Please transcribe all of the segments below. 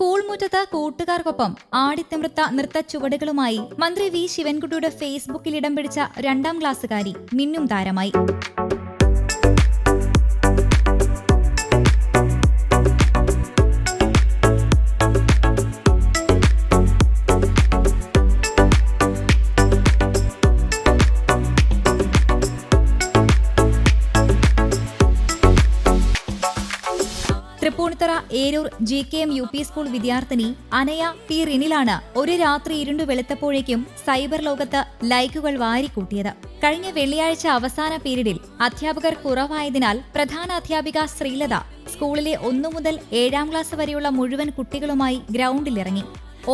School മുറ്റത്ത് കൂട്ടുകാർക്കൊപ്പം ആടിത്തമൃത്ത നൃത്ത ചുവടുകളുമായി മന്ത്രി വി. ശിവൻകുട്ടിയുടെ ഫേസ്ബുക്കിൽ ഇടം പിടിച്ച രണ്ടാം ക്ലാസ്സുകാരി മിന്നും താരമായി. Tripunithura Eroor G K M U P school വിദ്യാർത്ഥിനി അനയ പി റിനിലാണ് ഒരു രാത്രി ഇരുണ്ടു വെളുത്തപ്പോഴേക്കും സൈബർ ലോകത്ത് ലൈക്കുകൾ വാരിക്കൂട്ടിയത്. കഴിഞ്ഞ വെള്ളിയാഴ്ച അവസാന പീരീഡിൽ അധ്യാപകർ കുറവായതിനാൽ പ്രധാന അധ്യാപിക ശ്രീലത സ്കൂളിലെ ഒന്നു മുതൽ ഏഴാം ക്ലാസ് വരെയുള്ള മുഴുവൻ കുട്ടികളുമായി ഗ്രൗണ്ടിലിറങ്ങി.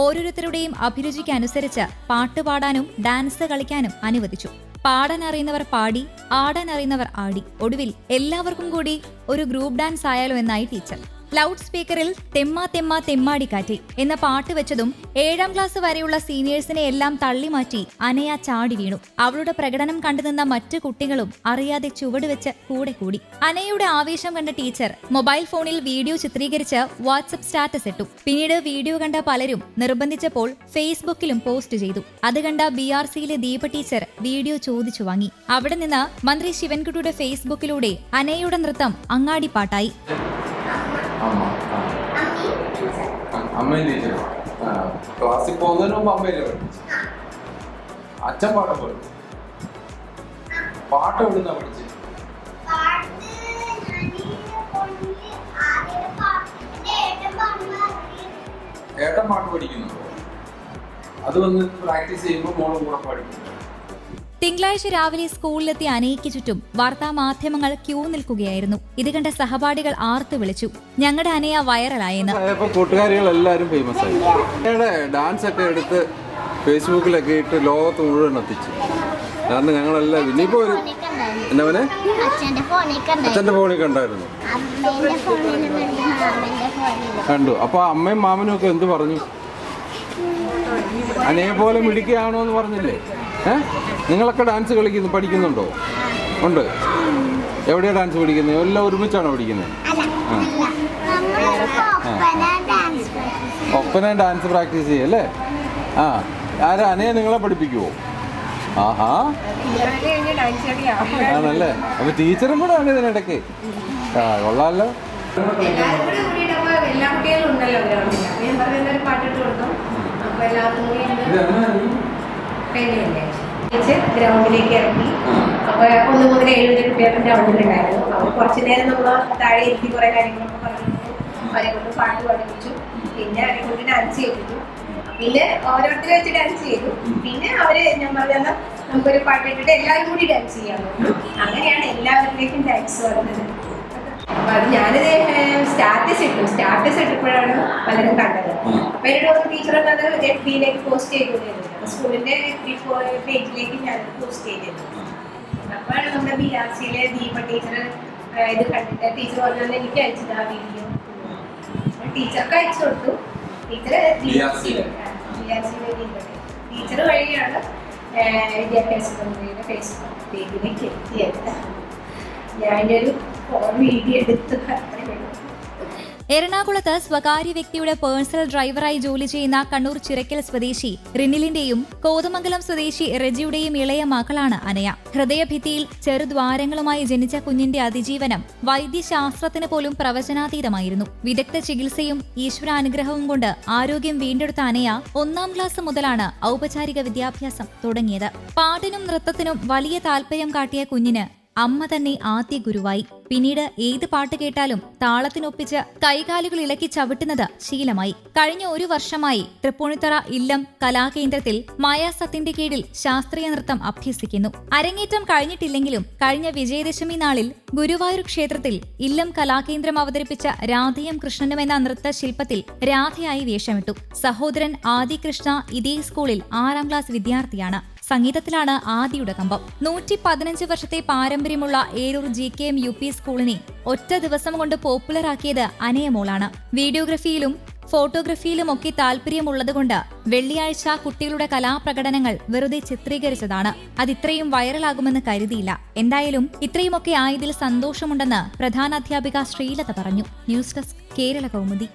ഓരോരുത്തരുടെയും അഭിരുചിക്കനുസരിച്ച് പാട്ടുപാടാനും ഡാൻസ് കളിക്കാനും അനുവദിച്ചു. പാടാൻ അറിയുന്നവർ പാടി ആടാൻ അറിയുന്നവർ ആടി. ഒടുവിൽ എല്ലാവർക്കും കൂടി ഒരു ഗ്രൂപ്പ് ഡാൻസ് ആയാലോ എന്നായി ടീച്ചർ. ലൗഡ് സ്പീക്കറിൽ തെമ്മ തെമ്മ തെമ്മാടിക്കാറ്റി എന്ന പാട്ട് വെച്ചതും ഏഴാം ക്ലാസ് വരെയുള്ള സീനിയേഴ്സിനെ എല്ലാം തള്ളിമാറ്റി അനയ ചാടി വീണു. അവളുടെ പ്രകടനം കണ്ടുനിന്ന മറ്റു കുട്ടികളും അറിയാതെ ചുവടുവെച്ച് കൂടെ കൂടി. അനയുടെ ആവേശം കണ്ട ടീച്ചർ മൊബൈൽ ഫോണിൽ വീഡിയോ ചിത്രീകരിച്ച് വാട്സപ്പ് സ്റ്റാറ്റസ് ഇട്ടു. പിന്നീട് വീഡിയോ കണ്ട പലരും നിർബന്ധിച്ചപ്പോൾ ഫേസ്ബുക്കിലും പോസ്റ്റ് ചെയ്തു. അത് കണ്ട ബി ആർ സിയിലെ ദീപ ടീച്ചർ വീഡിയോ ചോദിച്ചു വാങ്ങി. അവിടെ നിന്ന് മന്ത്രി ശിവൻകുട്ടിയുടെ ഫേസ്ബുക്കിലൂടെ അനയുടെ നൃത്തം അങ്ങാടിപ്പാട്ടായി അമ്മയും ടീച്ചറും. ആ ക്ലാസ്സിൽ പോകുന്നതിന് മുമ്പ് അമ്മയില്ല പഠിപ്പിച്ചു. അച്ഛൻ പാട്ടം പാടും. പാട്ട് എവിടുന്ന പഠിച്ചു? ഏട്ടൻ പാട്ട് പഠിക്കുന്നുണ്ടോ അത് വന്ന് പ്രാക്ടീസ് ചെയ്യുമ്പോൾ മോൾ കൂടെ പഠിക്കും തിങ്കളാഴ്ച രാവിലെ സ്കൂളിലെത്തിയ അനയ്ക്ക് ചുറ്റും വാർത്താ മാധ്യമങ്ങൾ ക്യൂ നിൽക്കുകയായിരുന്നു. ഇത് കണ്ട സഹപാഠികൾ ആർത്തു വിളിച്ചു. ഞങ്ങളുടെ അനയ വൈറലായെന്ന്. ആയപ്പോൾ ഫേമസ് ആയി. ഡാൻസ് ഒക്കെ എടുത്ത് ഫേസ്ബുക്കിലൊക്കെ ഇട്ട് ലോകത്ത് മുഴുവൻ എത്തിച്ചു. കാരണം ഞങ്ങളെല്ലാം ഇനിയിപ്പോ ഒരു കണ്ടായിരുന്നു. എന്നവനെ അച്ഛന്റെ ഫോണിൽ കണ്ടായിരുന്നു. അച്ഛന്റെ ഫോണിൽ കണ്ടായിരുന്നു. അമ്മേന്റെ ഫോണിൽ മാമന്റെ ഫോണിൽ കണ്ടു. അപ്പോൾ അമ്മയും മാമനും ഒക്കെ എന്ത് പറഞ്ഞു? അനയെ പോലെ മിടിക്കുകയാണോ എന്ന് പറഞ്ഞില്ലേ? ഏ? നിങ്ങളൊക്കെ ഡാൻസ് കളിക്കുന്നു പഠിക്കുന്നുണ്ടോ? ഉണ്ട്. എവിടെയാ ഡാൻസ് പഠിക്കുന്നത് എല്ലാം ഒരുമിച്ചാണോ പഠിക്കുന്നത് Oppana dance practice Oppana dance practice ചെയ്യല്ലേ ആ. ആരാ? അനയെ നിങ്ങളെ പഠിപ്പിക്കുവോ? ആഹാ. ആണല്ലേ? അപ്പൊ ടീച്ചറും കൂടെ ആണ് ഇതിനിടയ്ക്ക്. ആ കൊള്ളാമല്ലോ പാട്ടിട്ട് കൊടുക്കും. അപ്പൊ എല്ലാവർക്കും ഗ്രൗണ്ടിലേക്ക് ഇറങ്ങി അപ്പൊ ഒന്ന് മുതൽ ഏഴ് വരെ ഗ്രൗണ്ടിലുണ്ടായിരുന്നു അപ്പൊ കുറച്ചു നേരം നമ്മൾ താഴെ ഇരുത്തി കുറെ കാര്യങ്ങളൊക്കെ പറഞ്ഞു അവരെ കൊണ്ട് പാട്ട് പഠിപ്പിച്ചു. പിന്നെ അവരെ കൊണ്ട് ഡാൻസ് ചെയ്തു പിന്നെ ഓരോരുത്തരെ വെച്ച് ഡാൻസ് ചെയ്തു. പിന്നെ അവർ ഞാൻ പറഞ്ഞ നമുക്കൊരു പാട്ട് ഇട്ടിട്ട് എല്ലാവരും കൂടി ഡാൻസ് ചെയ്യാൻ പറ്റും അങ്ങനെയാണ് എല്ലാവരിലേക്കും ഡാൻസ് വരുന്നത് അപ്പൊ അത് ഞാനിത് സ്റ്റാറ്റസ് ഇട്ടു. സ്റ്റാറ്റസ് ഇട്ടപ്പോഴാണ് പലരും കണ്ടത്. ഒരു ടീച്ചർ അത് എഫ് ബിയിലേക്ക് പോസ്റ്റ് അപ്പൊ സ്കൂളിന്റെ പേജിലേക്ക് ഞാൻ പോസ്റ്റ് ചെയ്തിരുന്നു. അപ്പോഴാണ് നമ്മുടെ ബി ആർ സിയിലെ ദീപ ടീച്ചർ ഇത് കണ്ടിട്ട് ടീച്ചർ പറഞ്ഞാൽ എനിക്ക് അയച്ചതാ വീഡിയോ ടീച്ചർക്ക് അയച്ചു കൊടുത്തു. ടീച്ചർ? ബി ആർ സിയിലെ ദീപ. ടീച്ചർ വഴിയാണ് വിദ്യാഭ്യാസ മന്ത്രിയുടെ ഫേസ്ബുക്ക് പേജിലേക്ക് എത്തിയത്. ഞാൻ ഒരു വീഡിയോ എടുത്ത് അത്രയും എറണാകുളത്ത് സ്വകാര്യ വ്യക്തിയുടെ പേഴ്സണൽ ഡ്രൈവറായി ജോലി ചെയ്യുന്ന കണ്ണൂർ ചിറക്കൽ സ്വദേശി റിനിലിന്റെയും കോതമംഗലം സ്വദേശി റെജിയുടെയും ഇളയ മകളാണ് അനയ. ഹൃദയഭിത്തിയിൽ ചെറുദ്വാരങ്ങളുമായി ജനിച്ച കുഞ്ഞിന്റെ അതിജീവനം വൈദ്യശാസ്ത്രത്തിന് പോലും പ്രവചനാതീതമായിരുന്നു. വിദഗ്ധ ചികിത്സയും ഈശ്വരാനുഗ്രഹവും കൊണ്ട് ആരോഗ്യം വീണ്ടെടുത്ത അനയ ഒന്നാം ക്ലാസ് മുതലാണ് ഔപചാരിക വിദ്യാഭ്യാസം തുടങ്ങിയത്. പാട്ടിനും നൃത്തത്തിനും വലിയ താൽപര്യം കാട്ടിയ കുഞ്ഞിന് അമ്മ തന്നെ ആദ്യ ഗുരുവായി. പിന്നീട് ഏത് പാട്ട് കേട്ടാലും താളത്തിനൊപ്പിച്ച് കൈകാലുകൾ ഇളക്കി ചവിട്ടുന്നത് ശീലമായി. കഴിഞ്ഞ ഒരു വർഷമായി തൃപ്പൂണിത്തറ ഇല്ലം കലാകേന്ദ്രത്തിൽ മായാസത്തിന്റെ കീഴിൽ ശാസ്ത്രീയ നൃത്തം അഭ്യസിക്കുന്നു. അരങ്ങേറ്റം കഴിഞ്ഞിട്ടില്ലെങ്കിലും കഴിഞ്ഞ വിജയദശമി നാളിൽ ഗുരുവായൂർ ക്ഷേത്രത്തിൽ ഇല്ലം കലാകേന്ദ്രം അവതരിപ്പിച്ച രാധയും കൃഷ്ണനും എന്ന നൃത്ത ശില്പത്തിൽ രാധയായി വേഷമിട്ടു. സഹോദരൻ ആദികൃഷ്ണ ഇതേ സ്കൂളിൽ ആറാം ക്ലാസ് വിദ്യാർത്ഥിയാണ്. സംഗീതത്തിലാണ് ആദിയുടെ കമ്പം. നൂറ്റി പതിനഞ്ച് വർഷത്തെ പാരമ്പര്യമുള്ള Eroor G K M U P സ്കൂളിനെ ഒറ്റ ദിവസം കൊണ്ട് പോപ്പുലറാക്കിയത് അനയമോളാണ്. വീഡിയോഗ്രഫിയിലും ഫോട്ടോഗ്രഫിയിലുമൊക്കെ താല്പര്യമുള്ളതുകൊണ്ട് വെള്ളിയാഴ്ച കുട്ടികളുടെ കലാപ്രകടനങ്ങൾ വെറുതെ ചിത്രീകരിച്ചതാണ്. അതിത്രയും വൈറലാകുമെന്ന് കരുതിയില്ല. എന്തായാലും ഇത്രയുമൊക്കെ ആയതിൽ സന്തോഷമുണ്ടെന്ന് പ്രധാനാധ്യാപിക ശ്രീലത പറഞ്ഞു. News desk Kerala Kaumudi.